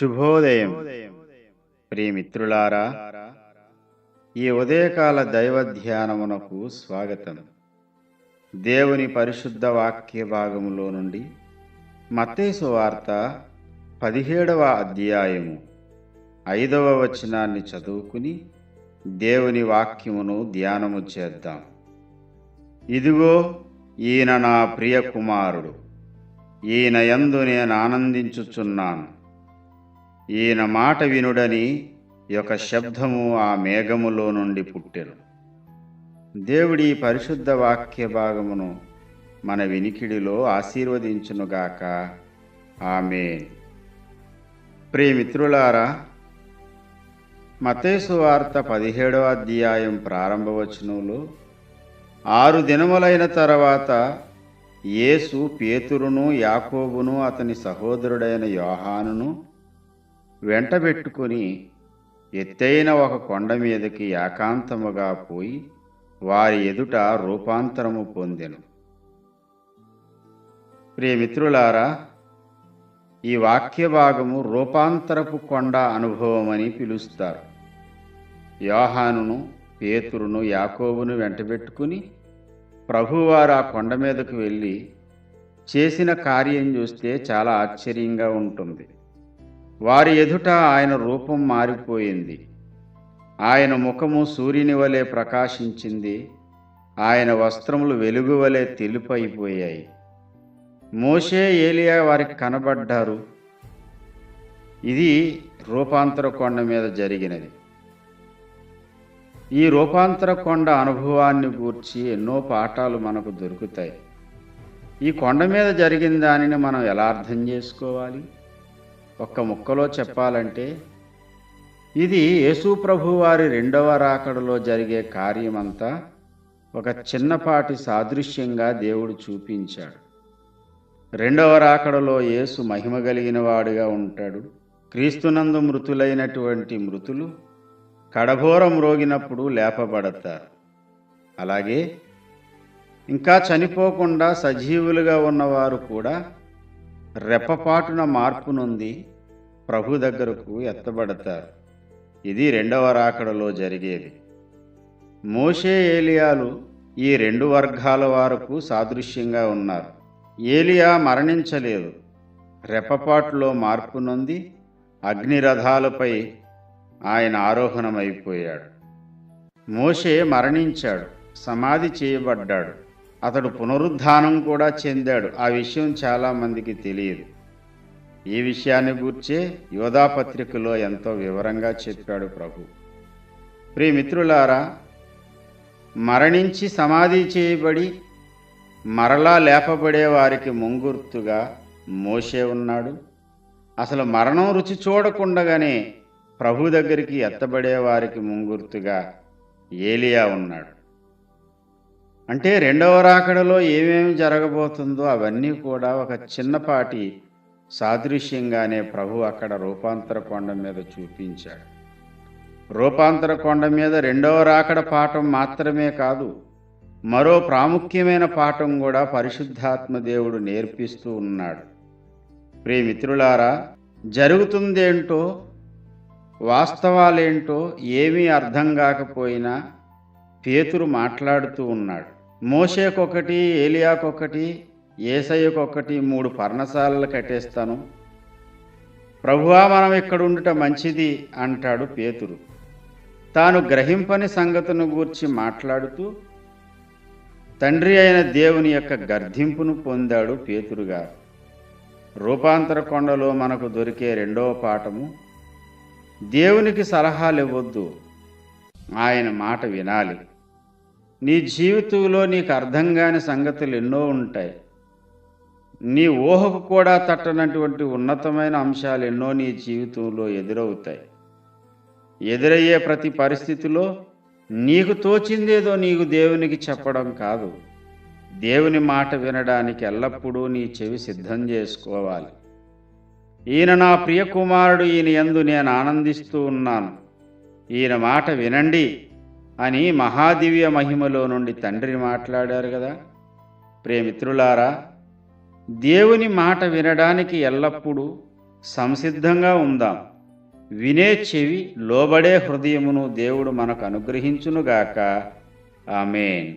శుభోదయం. ప్రియమిత్రులారా ఈ ఉదయకాల దైవ ధ్యానమునకు స్వాగతం. దేవుని పరిశుద్ధ వాక్య భాగములో నుండి మత్తేసు వార్త పదిహేడవ అధ్యాయము ఐదవ వచనాన్ని చదువుకుని దేవుని వాక్యమును ధ్యానము చేద్దాం. ఇదిగో ఈయన నా ప్రియ కుమారుడు ఈయన యందు నేను ఆనందించుచున్నాను. ఈయన మాట వినుడని యొక్క శబ్దము ఆ మేఘములో నుండి పుట్టెను. దేవుడి పరిశుద్ధ వాక్య భాగమును మన వినికిడిలో ఆశీర్వదించునుగాక. ఆమె ప్రియమిత్రులారా మతేసు వార్త పదిహేడవ అధ్యాయం ప్రారంభ వచనంలో ఆరు దినములైన తర్వాత యేసు పేతురును యాకోబును అతని సహోదరుడైన యోహానును వెంటబెట్టుకుని ఎత్తైన ఒక కొండ మీదకి ఏకాంతముగా పోయి వారి ఎదుట రూపాంతరము పొందెను. ప్రియమిత్రులారా ఈ వాక్య భాగము రూపాంతరపు కొండ అనుభవం అని పిలుస్తారు. యోహానును పేతురును యాకోబును వెంటబెట్టుకుని ప్రభువారు ఆ కొండ మీదకు వెళ్ళి చేసిన కార్యం చూస్తే చాలా ఆశ్చర్యంగా ఉంటుంది. వారి ఎదుట ఆయన రూపం మారిపోయింది. ఆయన ముఖము సూర్యుని వలె ప్రకాశించింది. ఆయన వస్త్రములు వెలుగు వలె తెలుపైపోయాయి. మోషే ఏలియా వారికి కనబడ్డారు. ఇది రూపాంతర కొండ మీద జరిగినది. ఈ రూపాంతర కొండ అనుభవాన్ని గూర్చి ఎన్నో పాఠాలు మనకు దొరుకుతాయి. ఈ కొండ మీద జరిగిన దానిని మనం ఎలా అర్థం చేసుకోవాలి? ఒక్క ముక్కలో చెప్పాలంటే ఇది యేసు ప్రభు వారి రెండవ రాకడలో జరిగే కార్యమంతా ఒక చిన్నపాటి సాదృశ్యంగా దేవుడు చూపించాడు. రెండవ రాకడలో యేసు మహిమ కలిగిన వాడుగా ఉంటాడు. క్రీస్తునందు మృతులైనటువంటి మృతులు కడఘోరం రోగినప్పుడు లేపబడతారు అలాగే ఇంకా చనిపోకుండా సజీవులుగా ఉన్నవారు కూడా రెప్పపాటున మార్పు నొంది ప్రభు దగ్గరకు ఎత్తబడతారు. ఇది రెండవ రాకడలో జరిగేది. మోషే ఏలియాలు ఈ రెండు వర్గాల వారకు సాదృశ్యంగా ఉన్నారు. ఏలియా మరణించలేదు. రెప్పపాటులో మార్పు నొంది అగ్నిరథాలపై ఆయన ఆరోహణమైపోయాడు. మోషే మరణించాడు సమాధి చేయబడ్డాడు. అతడు పునరుద్ధానం కూడా చెందాడు. ఆ విషయం చాలామందికి తెలియదు. ఈ విషయాన్ని గూర్చే యోధాపత్రికలో ఎంతో వివరంగా చెప్పాడు ప్రభు. ప్రియమిత్రులారా మరణించి సమాధి చేయబడి మరలా లేపబడే వారికి ముంగుర్తుగా మోసే ఉన్నాడు. అసలు మరణం రుచి చూడకుండగానే ప్రభు దగ్గరికి ఎత్తబడే వారికి ముంగుర్తుగా ఏలియా ఉన్నాడు. అంటే రెండవ రాకడలో ఏమేమి జరగబోతుందో అవన్నీ కూడా ఒక చిన్నపాటి సాదృశ్యంగానే ప్రభు అక్కడ రూపాంతర కొండ మీద చూపించాడు. రూపాంతర కొండ మీద రెండవ రాకడ పాఠం మాత్రమే కాదు మరో ప్రాముఖ్యమైన పాఠం కూడా పరిశుద్ధాత్మ దేవుడు నేర్పిస్తూ ఉన్నాడు. ప్రియమిత్రులారా జరుగుతుందేంటో వాస్తవాలేంటో ఏమీ అర్థం కాకపోయినా పేతురు మాట్లాడుతూ ఉన్నాడు. మోషేకొకటి ఏలియాకొకటి ఏసయ్యకొకటి మూడు పర్ణశాలలు కట్టేస్తాను. ప్రభువా మనం ఇక్కడ ఉండుట మంచిది అంటాడు పేతురు. తాను గ్రహింపని సంగతును గూర్చి మాట్లాడుతూ తండ్రి అయిన దేవుని యొక్క గర్ధింపును పొందాడు పేతురుగారు. రూపాంతర కొండలో మనకు దొరికే రెండవ పాఠము దేవునికి సలహాలు ఇవ్వద్దు ఆయన మాట వినాలి. నీ జీవితంలో నీకు అర్థం కాని సంగతులు ఎన్నో ఉంటాయి. నీ ఊహకు కూడా తట్టనటువంటి ఉన్నతమైన అంశాలు ఎన్నో నీ జీవితంలో ఎదురవుతాయి. ఎదురయ్యే ప్రతి పరిస్థితిలో నీకు తోచిందేదో నీకు దేవునికి చెప్పడం కాదు. దేవుని మాట వినడానికి ఎల్లప్పుడూ నీ చెవి సిద్ధం చేసుకోవాలి. ఈయన నా ప్రియకుమారుడు ఈయన ఎందు నేను ఆనందిస్తూ ఉన్నాను. ఈయన మాట వినండి అని మహాదివ్య మహిమలో నుండి తండ్రి మాట్లాడారు కదా. ప్రేమిత్రులారా దేవుని మాట వినడానికి ఎల్లప్పుడూ సంసిద్ధంగా ఉందాం. వినే చెవి లోబడే హృదయమును దేవుడు మనకు అనుగ్రహించునుగాక. ఆమెన్.